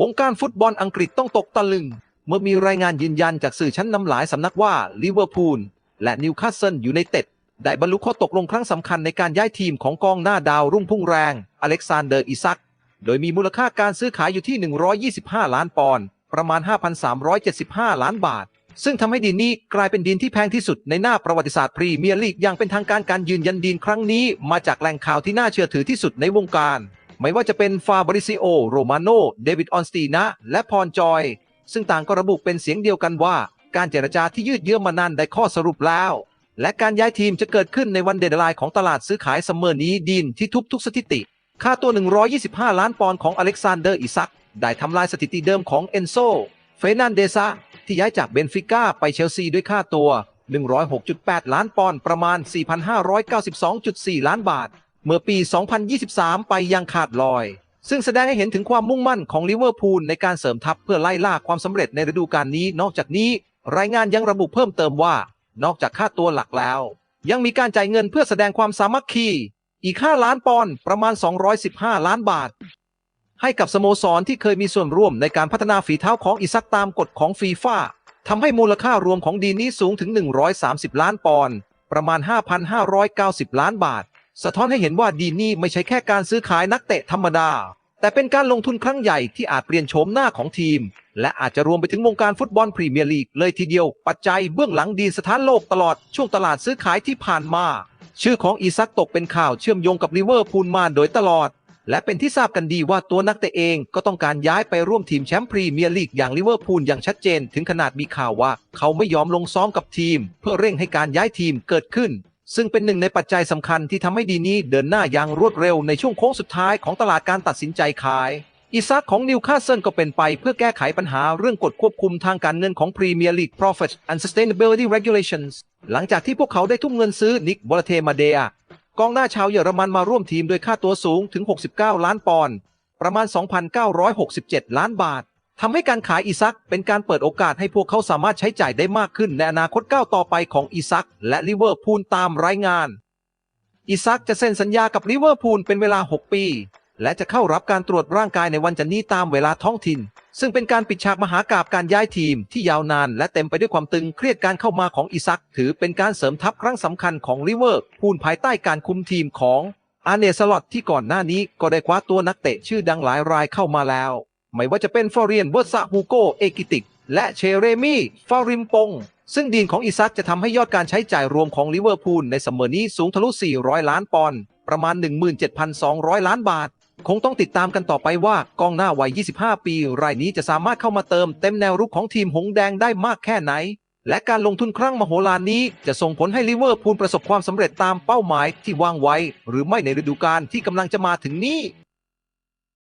วงการฟุตบอลอังกฤษต้องตกตะลึง เมื่อมีรายงานยืนยันจากสื่อชั้นนำหลายสำนักว่าลิเวอร์พูลและนิวคาสเซิลยูไนเต็ดได้บรรลุข้อตกลงครั้งสำคัญในการย้ายทีมของกองหน้าดาวรุ่งพุ่งแรง อเล็กซานเดอร์อิซัก โดยมีมูลค่าการซื้อขายอยู่ที่ 125 ล้านปอนด์ประมาณ 5,375 ล้านบาท ซึ่งทำให้ดีนนี้กลายเป็นดีนที่แพงที่สุดในหน้าประวัติศาสตร์พรีเมียร์ลีกอย่างเป็นทางการการยืนยันดีนครั้งนี้มาจากแหล่งข่าวที่น่าเชื่อถือที่สุดในวงการ ไม่ว่าจะเป็นฟาบริซิโอ โรมาโน เดวิดออนสตีนะ และพรจอย ซึ่งต่างก็ระบุเป็นเสียงเดียวกันว่า การเจรจาที่ยืดเยื้อมานานได้ข้อสรุปแล้ว และการย้ายทีมจะเกิดขึ้นในวันเดดไลน์ของตลาดซื้อขายซัมอนี้ดีนที่ทุบทุกสถิติ ค่าตัว 125 ล้านปอนด์ของอเล็กซานเดอร์อิซัก ได้ทำลายสถิติเดิมของเอนโซ เฟนันเดซาที่ย้ายจากเบนฟิก้าไปเชลซีด้วยค่าตัว 106.8 ล้านปอนด์ประมาณ 4,592.4 ล้านบาท เมื่อปี 2023 ไปยังขาดลอย ซึ่งแสดงให้เห็นถึงความมุ่งมั่นของลิเวอร์พูลในการเสริมทัพเพื่อไล่ล่าความสำเร็จในฤดูกาลนี้ นอกจากนี้ รายงานยังระบุเพิ่มเติมว่า นอกจากค่าตัวหลักแล้ว ยังมีการจ่ายเงินเพื่อแสดงความสามัคคี อีก 5 ล้านปอนด์ประมาณ 215 ล้านบาท ให้กับสโมสรที่เคยมีส่วนร่วมในการพัฒนาฝีเท้าของอิซักตามกฎของฟีฟ่าทำให้มูลค่ารวมของดีนนี้สูงถึง 130 ล้านปอนด์ประมาณ 5,590 ล้านบาท สะท้อนให้เห็นว่าดีนนี้ไม่ใช่แค่การซื้อขายนักเตะธรรมดา แต่เป็นการลงทุนครั้งใหญ่ที่อาจเปลี่ยนโฉมหน้าของทีม และอาจจะรวมไปถึงวงการฟุตบอลพรีเมียร์ลีกเลยทีเดียว ปัจจัยเบื้องหลังดีนสถานโลกตลอดช่วงตลาดซื้อขายที่ผ่านมา ชื่อของอีซักตกเป็นข่าวเชื่อมโยงกับลิเวอร์พูลมาโดยตลอด และเป็นที่ทราบกันดีว่าตัวนักเตะเองก็ต้องการย้ายไปร่วมทีมแชมป์พรีเมียร์ลีกอย่างลิเวอร์พูลอย่างชัดเจน ถึงขนาดมีข่าวว่า เขาไม่ยอมลงซ้อมกับทีม เพื่อเร่งให้การย้ายทีมเกิดขึ้น ซึ่งเป็นหนึ่งในปัจจัยสำคัญที่ทำให้ดีนี้เดินหน้าอย่างรวดเร็วในช่วงโค้งสุดท้ายของตลาดการตัดสินใจขายอิซักของนิวคาสเซิลก็เป็นไปเพื่อแก้ไขปัญหาเรื่องกฎควบคุมทางการเงินของ Premier League Profit and Sustainability Regulations หลังจากที่พวกเขาได้ทุ่มเงินซื้อนิกบอลเทมาเดียกองหน้าชาวเยอรมันมาร่วมทีมด้วยค่าตัวสูงถึง 69 ล้านปอนด์ประมาณ 2,967 ล้านบาท ทำให้การขายอิซักเป็นการเปิดโอกาสให้พวกเขาสามารถใช้จ่ายได้มากขึ้นในอนาคตก้าวต่อไปของอิซักและลิเวอร์พูลตามรายงานอิซักจะเซ็นสัญญากับลิเวอร์พูลเป็นเวลา 6 ปี และจะเข้ารับการตรวจร่างกายในวันจันนี้ตามเวลาท้องถิ่น ซึ่งเป็นการปิดฉากมหากาบการย้ายทีมที่ยาวนาน และเต็มไปด้วยความตึงเครียดการเข้ามาของอิซัก ถือเป็นการเสริมทัพครั้งสำคัญของลิเวอร์พูลภายใต้การคุมทีมของอาเนสลอตที่ก่อนหน้านี้ก็ได้คว้าตัวนักเตะชื่อดังหลายรายเข้ามาแล้ว ไม่ว่าจะเป็นฟอเรียนเวอร์ซาฮูโกเอกิติก และเชเรมี่ฟาริมปง ซึ่งดีนของอิซักจะทำให้ยอดการใช้จ่ายรวมของลิเวอร์พูลในซัมอนี้สูงทะลุ 400 ล้านปอนด์ประมาณ 17,200 ล้านบาท คงต้องติดตามกันต่อไปว่ากองหน้าวัย 25 ปี รายนี้จะสามารถเข้ามาเติมเต็มแนวรุกของทีมหงแดงได้มากแค่ไหน และการลงทุนครั้งมโหฬารนี้จะส่งผลให้ลิเวอร์พูลประสบความสำเร็จตามเป้าหมายที่วางไว้ หรือไม่ในฤดูกาลที่กำลังจะมาถึงนี้